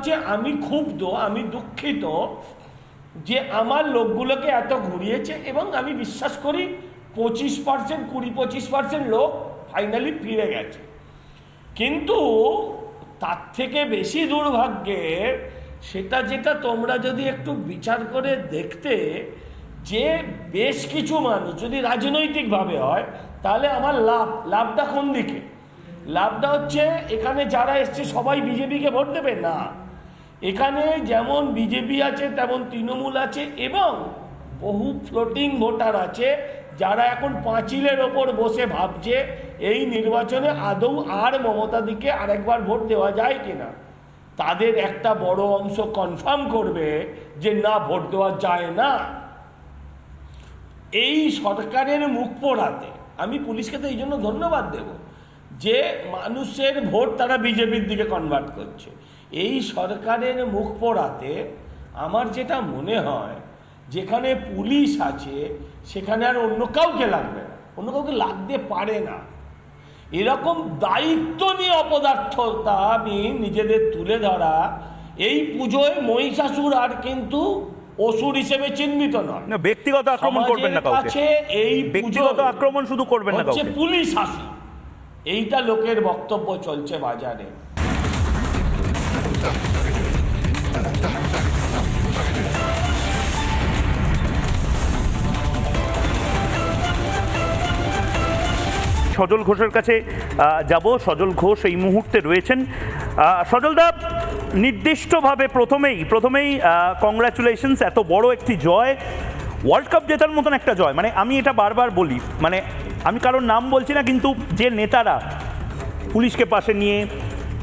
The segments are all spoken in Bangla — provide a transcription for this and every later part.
হচ্ছে আমি ক্ষুব্ধ, আমি দুঃখিত যে আমার লোকগুলোকে এত ঘুরিয়েছে এবং আমি বিশ্বাস করি পঁচিশ পার্সেন্ট কুড়ি পঁচিশ পার্সেন্ট লোক ফাইনালি ফিরে গেছে। কিন্তু তার থেকে বেশি দুর্ভাগ্যের সেটা যেটা তোমরা যদি একটু বিচার করে দেখতে, যে বেশ কিছু মানুষ যদি রাজনৈতিকভাবে হয়, তাহলে আমার লাভ, লাভটা কোন দিকে? লাভটা হচ্ছে এখানে যারা এসছে সবাই বিজেপিকে ভোট দেবে? না। এখানে যেমন বিজেপি আছে, তেমন তৃণমূল আছে এবং বহু ফ্লোটিং ভোটার আছে যারা এখন পাঁচিলের ওপর বসে ভাবছে এই নির্বাচনে আদৌ আর মমতা দিকে আরেকবার ভোট দেওয়া যায় কিনা। তাদের একটা বড় অংশ কনফার্ম করবে যে না, ভোট দেওয়া যায় না। এই সরকারের মুখ পোড়াতে আমি পুলিশকে তো এই জন্য ধন্যবাদ দেব যে মানুষের ভোট তারা বিজেপির দিকে কনভার্ট করছে। এই সরকারের মুখ পড়াতে আমার যেটা মনে হয় যেখানে পুলিশ আছে সেখানে আর অন্য কাউকে লাগবে না। অন্য কাউকে লাগতে পারে না। এরকম দায়িত্ব নিয়ে অপদার্থতা আমি নিজেদের তুলে ধরা এই পুজোয় মহিষাসুর আর কিন্তু অসুর হিসেবে চিহ্নিত নয়। না, ব্যক্তিগত আক্রমণ করবেন না কাউকে। এই ব্যক্তিগত আক্রমণ শুধু করবেন না কাউকে। পুলিশ শাসন এইটা লোকের বক্তব্য চলছে বাজারে। সজল ঘোষের কাছে যাব। সজল ঘোষ এই মুহূর্তে রয়েছেন। সজলদা নির্দিষ্টভাবে প্রথমেই প্রথমেই কংগ্রাচুলেশনস এত বড় একটি জয়। ওয়ার্ল্ড কাপ জেতার মতন একটা জয়। মানে আমি এটা বারবার বলি মানে আমি কারোর নাম বলছি না, কিন্তু যে নেতারা পুলিশকে পাশে নিয়ে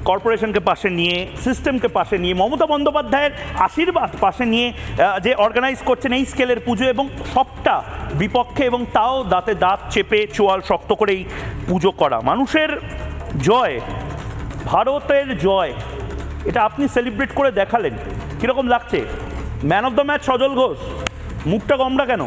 কর্পোরেশনকে পাশে নিয়ে, সিস্টেমকে পাশে নিয়ে, মমতা বন্দ্যোপাধ্যায়ের আশীর্বাদ পাশে নিয়ে যে অর্গানাইজ করছেন এই স্কেলের পুজো এবং সবটা বিপক্ষে এবং তাও দাঁতে দাঁত চেপে চোয়াল শক্ত করেই পুজো করা। মানুষের জয়, ভারতের জয়, এটা আপনি সেলিব্রেট করে দেখালেন। কীরকম লাগছে? Man of the match Sajal Ghosh. মুখটা গমরা কেন?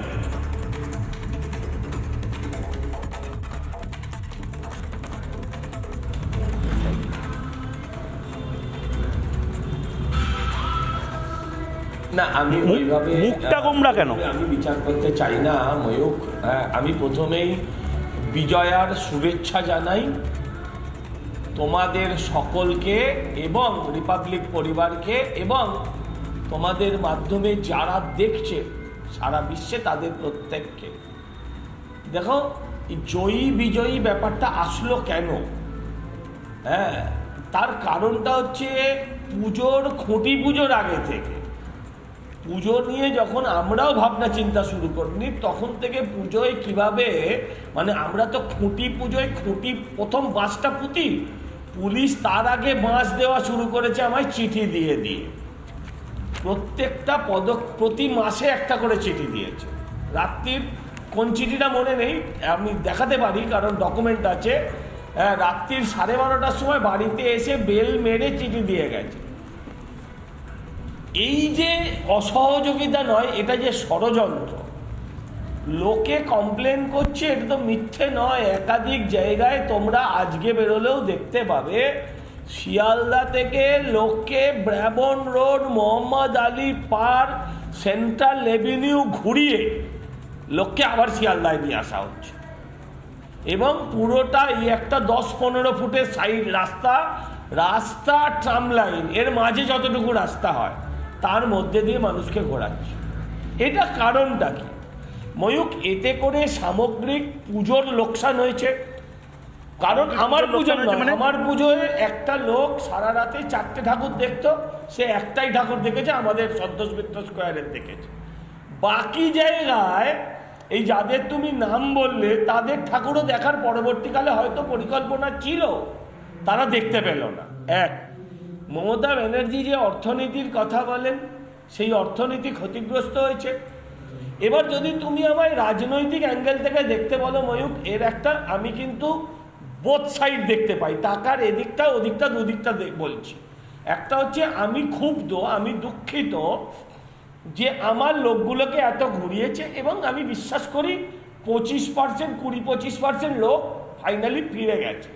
না আমি ওইভাবে মুখটা গোমড়া কেন? আমি বিচার করতে চাই না ময়ূক হ্যাঁ, আমি প্রথমেই বিজয়ার শুভেচ্ছা জানাই তোমাদের সকলকে এবং রিপাবলিক পরিবারকে এবং তোমাদের মাধ্যমে যারা দেখছে সারা বিশ্বে তাদের প্রত্যেককে। দেখো জয়ী বিজয়ী ব্যাপারটা আসলো কেন? হ্যাঁ তার কারণটা হচ্ছে পুজোর খুঁটি পুজোর আগে থেকে। পুজো নিয়ে যখন আমরাও ভাবনা চিন্তা শুরু করিনি তখন থেকে পুজোয় কীভাবে মানে আমরা তো খুঁটি পুজোয় খুঁটি প্রথম বাঁশটা পুঁতি পুলিশ তার আগে বাঁশ দেওয়া শুরু করেছে আমায় চিঠি দিয়ে দিয়ে। প্রত্যেকটা পদক প্রতি মাসে একটা করে চিঠি দিয়েছে। রাত্রির কোন চিঠিটা মনে নেই আমি দেখাতে পারি কারণ ডকুমেন্ট আছে। হ্যাঁ, রাত্রির সাড়ে বারোটার সময় বাড়িতে এসে বেল মেরে চিঠি দিয়ে গেছে। এই যে অসহযোগিতা নয়, এটা যে ষড়যন্ত্র। লোকে কমপ্লেন করছে, এটা তো মিথ্যে নয়। একাধিক জায়গায় তোমরা আজকে বেরোলেও দেখতে পাবে, শিয়ালদা থেকে লোককে Brabourne road, Mohammad Ali park, central avenue ঘুরিয়ে লোককে আবার শিয়ালদায় নিয়ে আসা হচ্ছে। এবং পুরোটা এই একটা দশ পনেরো ফুটের সাইড রাস্তা রাস্তা ট্রাম লাইন এর মাঝে যতটুকু রাস্তা হয়। তার মধ্যে দিয়ে মানুষকে ঘোরাচ্ছে। এটা কারণটা কি? ময়ূক এতে করে সামগ্রিক পুজোর লোকসান হয়েছে। কারণ আমার পুজো মানে? আমার পুজোয় একটা লোক সারা রাতে চারটে ঠাকুর দেখতো সে একটাই ঠাকুর দেখেছে আমাদের সন্তোষ মিত্র স্কোয়ারের দেখেছে। বাকি জায়গায় এই যাদের তুমি নাম বললে তাদের ঠাকুরও দেখার পরবর্তীকালে হয়তো পরিকল্পনা ছিল তারা দেখতে পেল না। এক মমতা ব্যানার্জি যে অর্থনীতির কথা বলেন, সেই অর্থনীতি ক্ষতিগ্রস্ত হয়েছে। এবার যদি তুমি আমায় রাজনৈতিক অ্যাঙ্গেল থেকে দেখতে বলো ময়ূক, এর একটা আমি কিন্তু বোথ সাইড দেখতে পাই, টাকার এদিকটা, ওদিকটা, দুদিকটা বলছি। একটা হচ্ছে আমি ক্ষুব্ধ, আমি দুঃখিত যে আমার লোকগুলোকে এত ঘুরিয়েছে এবং আমি বিশ্বাস করি পঁচিশ পার্সেন্ট কুড়ি পঁচিশ পার্সেন্ট লোক ফাইনালি ফিরে গেছে।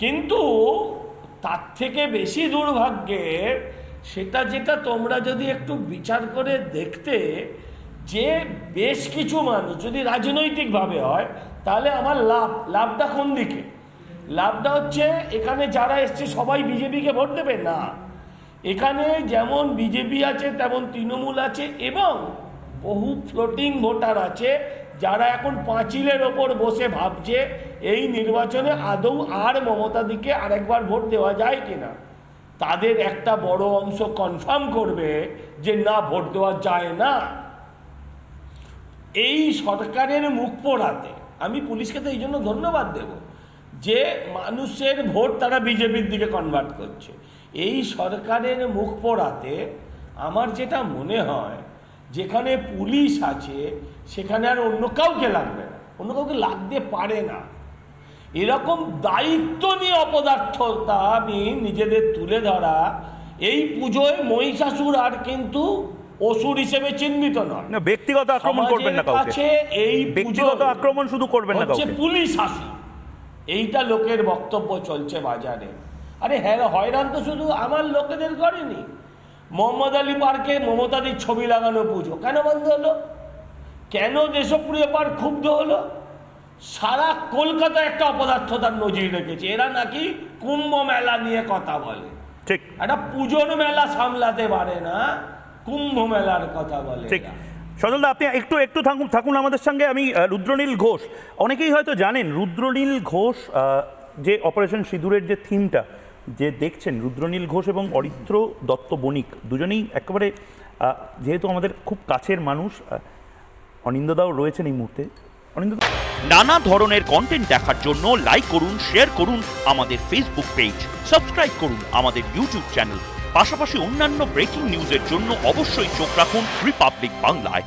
কিন্তু তার থেকে বেশি দুর্ভাগ্যের সেটা যেটা তোমরা যদি একটু বিচার করে দেখতে, যে বেশ কিছু মানুষ যদি রাজনৈতিকভাবে হয়, তাহলে আমার লাভ, লাভটা কোন দিকে? লাভটা হচ্ছে এখানে যারা এসছে সবাই বিজেপিকে ভোট দেবে? না। এখানে যেমন বিজেপি আছে, তেমন তৃণমূল আছে এবং বহু ফ্লোটিং ভোটার আছে যারা এখন পাঁচিলের ওপর বসে ভাবছে এই নির্বাচনে আদৌ আর মমতা দিকে আরেকবার ভোট দেওয়া যায় কিনা, তাদের একটা বড় অংশ কনফার্ম করবে যে না, ভোট দেওয়া যায় না। এই সরকারের মুখ পোড়াতে আমি পুলিশকে তো এই জন্য ধন্যবাদ দেব যে মানুষের ভোট তারা বিজেপির দিকে কনভার্ট করছে। এই সরকারের মুখ পোড়াতে আমার যেটা মনে হয় যেখানে পুলিশ আছে সেখানে আর অন্য কাউকে লাগবে না। অন্য কাউকে লাগতে পারে না। এরকম দায়িত্ব নিয়ে অপদার্থতা আমি নিজেদের তুলে ধরা এই পুজোয় মহিষাসুর আর কিন্তু অসুর হিসেবে চিহ্নিত নয়। না, ব্যক্তিগত আক্রমণ করবেন না কাউকে। এই ব্যক্তিগত আক্রমণ শুধু করবেন না কাউকে। পুলিশ শাসন এইটা লোকের বক্তব্য চলছে বাজারে। আরে হ্যাঁ হয়রান তো শুধু আমার লোকেদের করেনি। মোহাম্মদ আলী পার্কে মমতাদির ছবি লাগানো পুজো। কেন বন্ধ হলো? কেন দেশপ্রিয় পার্ক ক্ষুব্ধ হলো? সারা কলকাতা একটা অপদার্থতার নজির রেখেছে। এরা নাকি কুম্ভ মেলা নিয়ে কথা বলে। ঠিক। একটা পুজোর মেলা সামলাতে পারে না কুম্ভ মেলার কথা বলে ঠিক। সজলদা আপনি একটু একটু থাকুন থাকুন আমাদের সঙ্গে। আমি রুদ্রনীল ঘোষ। অনেকেই হয়তো জানেন রুদ্রনীল ঘোষ যে অপারেশন সিঁদুরের যে থিমটা যে দেখছেন রুদ্রনীল ঘোষ এবং অরিত্র দত্ত বণিক, দুজনেই একেবারে যেহেতু আমাদের খুব কাছের মানুষ অনিন্দদাও রয়েছেন এই মুহূর্তে। নানা ধরনের কন্টেন্ট দেখার জন্য লাইক করুন শেয়ার করুন আমাদের ফেসবুক পেজ সাবস্ক্রাইব করুন আমাদের ইউটিউব চ্যানেল পাশাপাশি অন্যান্য ব্রেকিং নিউজের জন্য অবশ্যই চোখ রাখুন রিপাবলিক বাংলায়